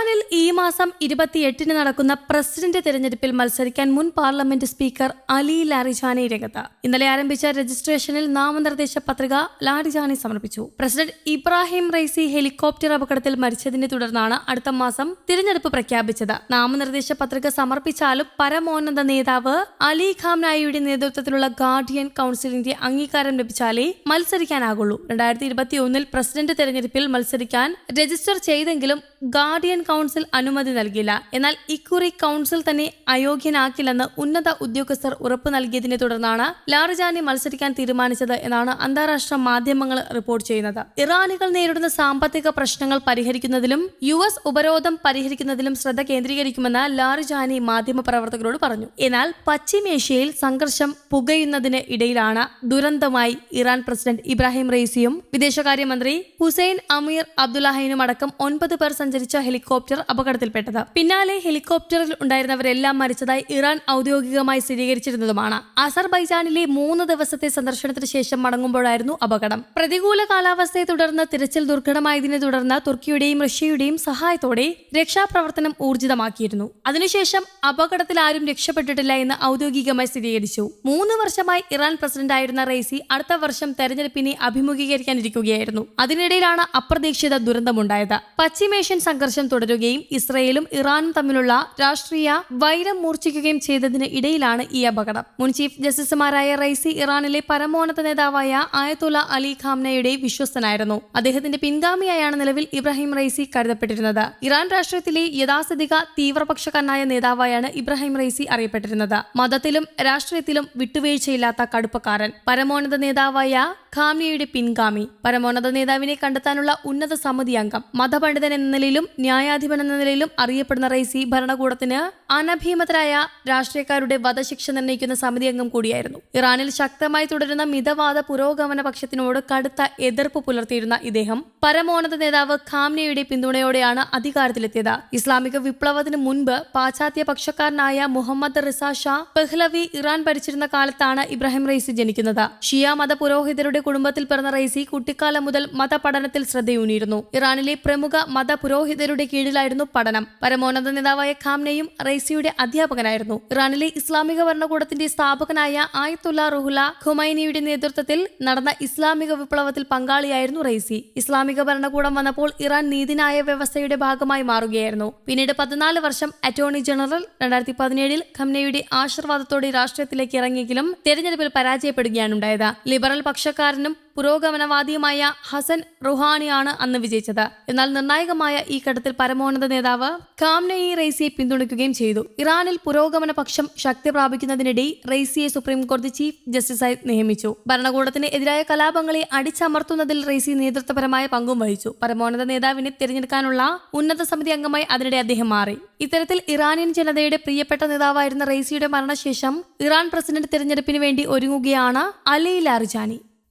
ഇറാനിൽ ഈ മാസം ഇരുപത്തിയെട്ടിന് നടക്കുന്ന പ്രസിഡന്റ് തെരഞ്ഞെടുപ്പിൽ മത്സരിക്കാൻ മുൻ പാർലമെന്റ് സ്പീക്കർ അലി ലാരിജാനി രംഗത്ത്. ഇന്നലെ ആരംഭിച്ച രജിസ്ട്രേഷനിൽ നാമനിർദ്ദേശ പത്രിക ലാരിജാനി സമർപ്പിച്ചു. പ്രസിഡന്റ് ഇബ്രാഹിം റൈസി ഹെലികോപ്റ്റർ അപകടത്തിൽ മരിച്ചതിനെ തുടർന്നാണ് അടുത്ത മാസം തിരഞ്ഞെടുപ്പ് പ്രഖ്യാപിച്ചത്. നാമനിർദ്ദേശ പത്രിക സമർപ്പിച്ചാലും പരമോന്നത നേതാവ് അലി ഖാംനായിയുടെ നേതൃത്വത്തിലുള്ള ഗാർഡിയൻ കൌൺസിലിന്റെ അംഗീകാരം ലഭിച്ചാലേ മത്സരിക്കാനാകുള്ളൂ. രണ്ടായിരത്തി ഇരുപത്തി ഒന്നിൽ പ്രസിഡന്റ് തെരഞ്ഞെടുപ്പിൽ മത്സരിക്കാൻ രജിസ്റ്റർ ചെയ്തെങ്കിലും ഗാർഡിയൻ കൗൺസിൽ അനുമതി നൽകില്ല. എന്നാൽ ഇക്കുറി കൗൺസിൽ തന്നെ അയോഗ്യനാക്കില്ലെന്ന് ഉന്നത ഉദ്യോഗസ്ഥർ ഉറപ്പു നൽകിയതിനെ തുടർന്നാണ് ലാർജാനി മത്സരിക്കാൻ തീരുമാനിച്ചത് എന്നാണ് അന്താരാഷ്ട്ര മാധ്യമങ്ങൾ റിപ്പോർട്ട് ചെയ്യുന്നത്. ഇറാനികൾ നേരിടുന്ന സാമ്പത്തിക പ്രശ്നങ്ങൾ പരിഹരിക്കുന്നതിലും യു എസ് ഉപരോധം പരിഹരിക്കുന്നതിലും ശ്രദ്ധ കേന്ദ്രീകരിക്കുമെന്ന് ലാർജാനി മാധ്യമപ്രവർത്തകരോട് പറഞ്ഞു. എന്നാൽ പശ്ചിമേഷ്യയിൽ സംഘർഷം പുകയുന്നതിന് ഇടയിലാണ് ദുരന്തമായി ഇറാൻ പ്രസിഡന്റ് ഇബ്രാഹിം റെയ്സിയും വിദേശകാര്യമന്ത്രി ഹുസൈൻ അമീർ അബ്ദുല്ലാഹിനും അടക്കം ഒൻപത് പേർ സഞ്ചരിച്ച ഹെലികോപ്റ്റർ അപകടത്തിൽപ്പെട്ടത്. പിന്നാലെ ഹെലികോപ്റ്ററിൽ ഉണ്ടായിരുന്നവരെല്ലാം മരിച്ചതായി ഇറാൻ ഔദ്യോഗികമായി സ്ഥിരീകരിച്ചിരുന്നതുമാണ്. അസർബൈജാനിലെ മൂന്ന് ദിവസത്തെ സന്ദർശനത്തിന് ശേഷം മടങ്ങുമ്പോഴായിരുന്നു അപകടം. പ്രതികൂല കാലാവസ്ഥയെ തുടർന്ന് തിരച്ചിൽ ദുർഘടമായതിനെ തുടർന്ന് തുർക്കിയുടെയും റഷ്യയുടെയും സഹായത്തോടെ രക്ഷാപ്രവർത്തനം ഊർജിതമാക്കിയിരുന്നു. അതിനുശേഷം അപകടത്തിൽ ആരും രക്ഷപ്പെട്ടിട്ടില്ല എന്ന് ഔദ്യോഗികമായി സ്ഥിരീകരിച്ചു. മൂന്ന് വർഷമായി ഇറാൻ പ്രസിഡന്റായിരുന്ന റെയ്സി അടുത്ത വർഷം തെരഞ്ഞെടുപ്പിനെ അഭിമുഖീകരിക്കാനിരിക്കുകയായിരുന്നു. അതിനിടയിലാണ് അപ്രതീക്ഷിത ദുരന്തമുണ്ടായത്. പശ്ചിമേഷ്യൻ സംഘർഷം തുടരുകയും ഇസ്രയേലും ഇറാനും തമ്മിലുള്ള രാഷ്ട്രീയ വൈരം മൂർച്ഛിക്കുകയും ചെയ്തതിന് ഇടയിലാണ് ഈ അപകടം. മുൻ ചീഫ് ജസ്റ്റിസുമാരായ റൈസി ഇറാനിലെ പരമോന്നത നേതാവായ ആയത്തുല അലി ഖാംനയുടെ വിശ്വസ്തനായിരുന്നു. അദ്ദേഹത്തിന്റെ പിൻഗാമിയായാണ് നിലവിൽ ഇബ്രാഹിം റൈസി കരുതപ്പെട്ടിരുന്നത്. ഇറാൻ രാഷ്ട്രീയത്തിലെ യഥാസ്ഥിതിക തീവ്രപക്ഷക്കാരനായ നേതാവായാണ് ഇബ്രാഹിം റൈസി അറിയപ്പെട്ടിരുന്നത്. മതത്തിലും രാഷ്ട്രീയത്തിലും വിട്ടുവീഴ്ചയില്ലാത്ത കടുപ്പക്കാരൻ. പരമോന്നത നേതാവായ ഖാംനയുടെ പിൻഗാമി. പരമോന്നത നേതാവിനെ കണ്ടെത്താനുള്ള ഉന്നത സമിതി അംഗം. മതപണ്ഡിതൻ എന്ന നിലയിലും ന്യായാധിപൻ എന്ന നിലയിലും അറിയപ്പെടുന്ന റൈസി ഭരണകൂടത്തിന് അനഭീമതരായ രാഷ്ട്രീയക്കാരുടെ വധശിക്ഷ നിർണയിക്കുന്ന സമിതി അംഗം കൂടിയായിരുന്നു. ഇറാനിൽ ശക്തമായി തുടരുന്ന മിതവാദ പുരോഗമന പക്ഷത്തിനോട് കടുത്ത എതിർപ്പ് പുലർത്തിയിരുന്ന ഇദ്ദേഹം പരമോന്നത നേതാവ് ഖാംനയുടെ പിന്തുണയോടെയാണ് അധികാരത്തിലെത്തിയത്. ഇസ്ലാമിക വിപ്ലവത്തിന് മുൻപ് പാശ്ചാത്യ പക്ഷക്കാരനായ Mohammad Reza Shah Pahlavi Iran ഭരിച്ചിരുന്ന കാലത്താണ് ഇബ്രാഹിം റൈസി ജനിക്കുന്നത്. ഷിയ മത പുരോഹിതരുടെ കുടുംബത്തിൽ പിറന്ന റൈസി കുട്ടിക്കാലം മുതൽ മതപഠനത്തിൽ ശ്രദ്ധയൂന്നിയിരുന്നു. ഇറാനിലെ പ്രമുഖ മത പുരോഹിതരുടെ കീഴിലായിരുന്നു പഠനം. പരമോന്നത നേതാവായ ഖാംനയും റൈസിയുടെ അധ്യാപകനായിരുന്നു. ഇറാനിലെ ഇസ്ലാമിക ഭരണകൂടത്തിന്റെ സ്ഥാപകനായ ആയത്തുല്ല റുഹുല ഖുമൈനിയുടെ നേതൃത്വത്തിൽ നടന്ന ഇസ്ലാമിക വിപ്ലവത്തിൽ പങ്കാളിയായിരുന്നു റൈസി ഇസ്ലാമിക ഭരണകൂടം വന്നപ്പോൾ ഇറാൻ നീതിന്യായ വ്യവസ്ഥയുടെ ഭാഗമായി മാറുകയായിരുന്നു. പിന്നീട് പതിനാല് വർഷം അറ്റോർണി ജനറൽ രണ്ടായിരത്തി പതിനേഴിൽ ഖംനയുടെ ആശീർവാദത്തോടെ രാഷ്ട്രീയത്തിലേക്ക് ഇറങ്ങിയെങ്കിലും തെരഞ്ഞെടുപ്പിൽ പരാജയപ്പെടുകയാണ് ഉണ്ടായത് ലിബറൽ പക്ഷക്കാരനും പുരോഗമനവാദിയുമായ ഹസൻ റുഹാനിയാണ് അന്ന് വിജയിച്ചത്. എന്നാൽ നിർണായകമായ ഈ ഘട്ടത്തിൽ പരമോന്നത നേതാവ് കാംനയി റൈസിയെ പിന്തുണയ്ക്കുകയും ചെയ്തു. ഇറാനിൽ പുരോഗമന പക്ഷം ശക്തി പ്രാപിക്കുന്നതിനിടെ റെയ്സിയെ സുപ്രീം കോടതി ചീഫ് ജസ്റ്റിസായി നിയമിച്ചു. ഭരണകൂടത്തിന് എതിരായ കലാപങ്ങളെ അടിച്ചമർത്തുന്നതിൽ റൈസി നേതൃത്വപരമായ പങ്കും വഹിച്ചു. പരമോന്നത നേതാവിനെ തിരഞ്ഞെടുക്കാനുള്ള ഉന്നത സമിതി അംഗമായി അതിനിടെ അദ്ദേഹം മാറി. ഇത്തരത്തിൽ ഇറാനിയൻ ജനതയുടെ പ്രിയപ്പെട്ട നേതാവായിരുന്ന റൈസിയുടെ മരണശേഷം ഇറാൻ പ്രസിഡന്റ് തിരഞ്ഞെടുപ്പിന് വേണ്ടി ഒരുങ്ങുകയാണ് Ali Larijani.